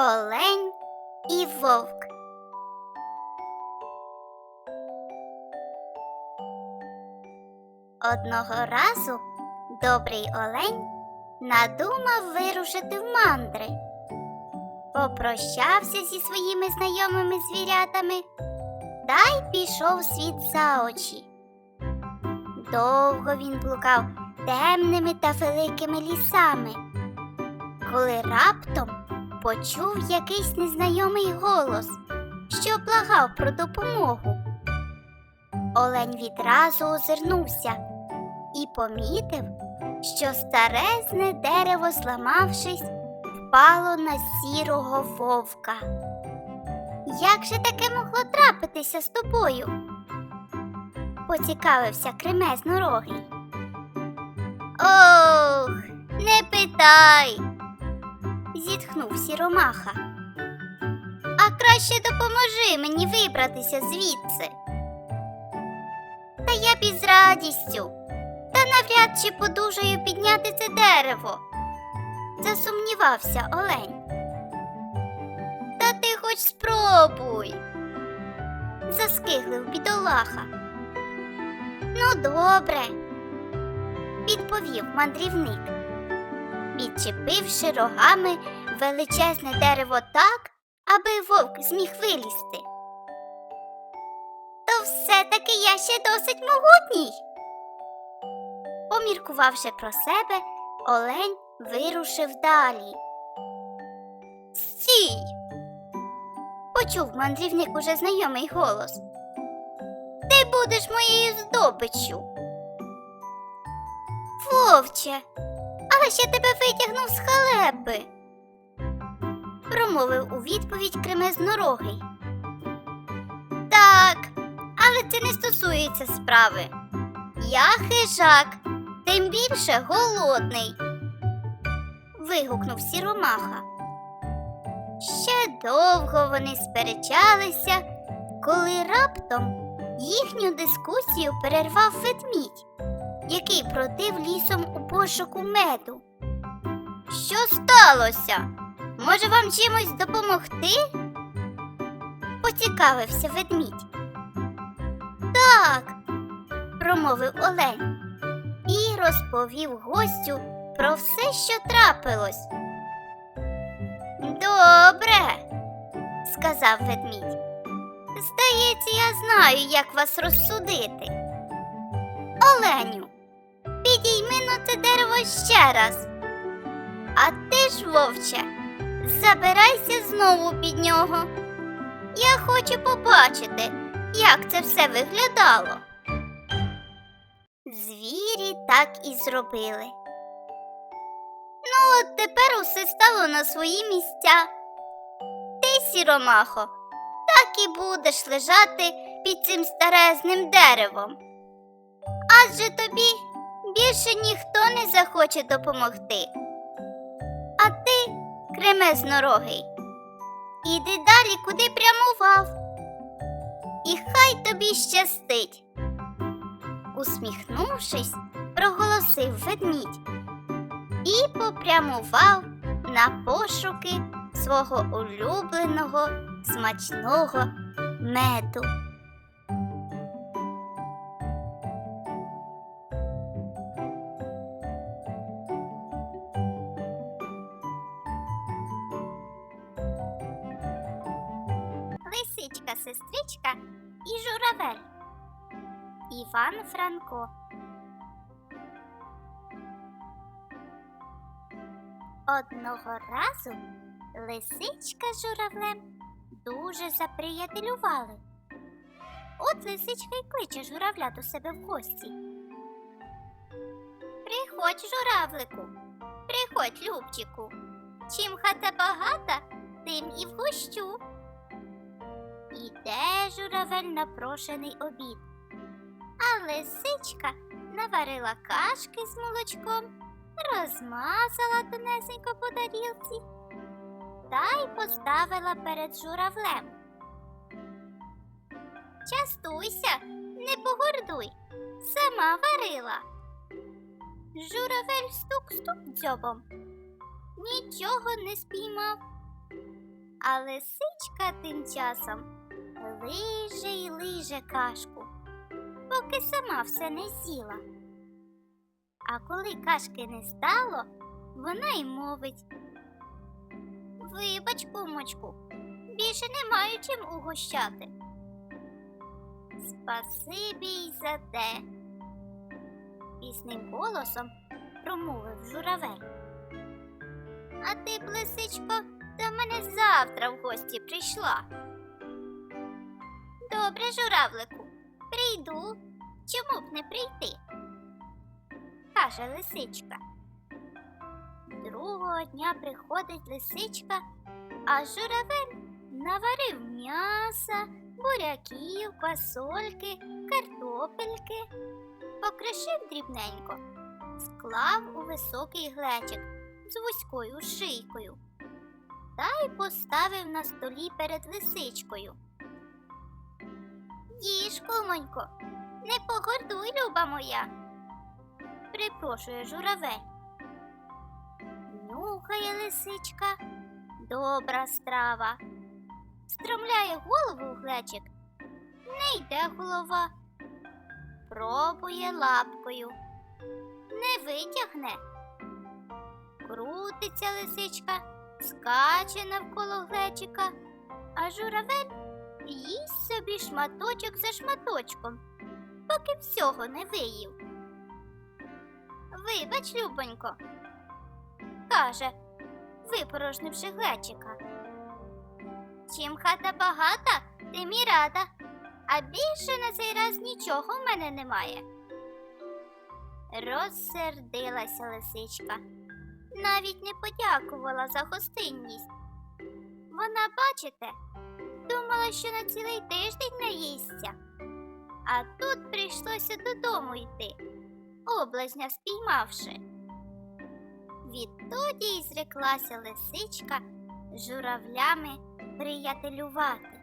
Олень і вовк. Одного разу добрий олень надумав вирушити в мандри. Попрощався зі своїми знайомими звірятами та й пішов світ за очі. Довго він блукав темними та великими лісами, коли раптом почув якийсь незнайомий голос, що благав про допомогу. Олень відразу озирнувся і помітив, що старезне дерево, зламавшись, впало на сірого вовка. Як же таке могло трапитися з тобою? поцікавився кремезнорогий. Ох, не питай, зітхнув сіромаха. А краще допоможи мені вибратися звідси. Та я б із радістю, та навряд чи подужаю підняти це дерево. Засумнівався Олень. Та ти хоч спробуй. Заскиглив бідолаха. Ну, добре, відповів мандрівник, відчепивши рогами величезне дерево так, аби вовк зміг вилізти. То все-таки я ще досить могутній. Поміркувавши про себе, Олень вирушив далі. Стій! Почув мандрівник уже знайомий голос. Ти будеш моєю здобиччю. Вовче, але ще тебе витягнув з халепи, промовив у відповідь кремезнорогий. Так, але це не стосується справи. Я хижак, тим більше голодний. вигукнув сіромаха. Ще довго вони сперечалися, коли раптом їхню дискусію перервав ведмідь, який бродив лісом у пошуку меду. Що сталося? Може вам чимось допомогти? поцікавився ведмідь. Так, промовив Олень і розповів гостю про все, що трапилось. Добре, сказав ведмідь. Здається, я знаю, як вас розсудити. Оленю, підійми на це дерево ще раз. А ти ж, вовче, забирайся знову під нього. Я хочу побачити, як це все виглядало. Звірі так і зробили. Ну, от тепер усе стало на свої місця. Ти, сіромахо, так і будеш лежати під цим старезним деревом. Адже тобі більше ніхто не захоче допомогти. Кремезнорогий, іди далі, куди прямував. І хай тобі щастить. Усміхнувшись, проголосив ведмідь і попрямував на пошуки свого улюбленого смачного меду. Лисичка, сестричка і журавель. Іван Франко. Одного разу лисичка з журавлем дуже заприятелювали. От лисичка й кличе журавля до себе в гості. Приходь, журавлику, приходь, Любчику. Чим хата багата, тим і вгощу. Іде журавель на прошений обід. А лисичка наварила кашки з молочком, розмазала тонесенько по тарілці та й поставила перед журавлем. Частуйся, не погордуй, сама варила. Журавель стук-стук дзьобом. Нічого не спіймав. А лисичка тим часом лиже й лиже кашку, поки сама все не з'їла. А коли кашки не стало, вона й мовить. Вибач, кумочку, більше не маю чим угощати. Спасибі й за те. Пісним голосом промовив журавель. А ти, б, лисичко, до мене завтра в гості прийшла. Добре, журавлику, прийду. Чому б не прийти? каже лисичка. Другого дня приходить лисичка, а журавель наварив м'яса, буряків, квасольки, картопельки, покришив дрібненько, склав у високий глечик з вузькою шийкою та й поставив на столі перед лисичкою. Їж, кумонько, не погордуй, люба моя, припрошує журавель. Нюхає лисичка, добра страва. Стромляє голову у глечик, не йде голова. Пробує лапкою, не витягне. Крутиться лисичка, скаче навколо глечика, а журавель їсть собі шматочок за шматочком, поки всього не виїв. Вибач, Любонько, каже, випорожнивши глечика. Чим хата багата, тим і рада, а більше на цей раз нічого в мене немає. Розсердилася лисичка, навіть не подякувала за гостинність. Вона, бачите, думала, що на цілий тиждень наїсться, а тут прийшлося додому йти облазня спіймавши. Відтоді й зреклася лисичка журавлями приятелювати.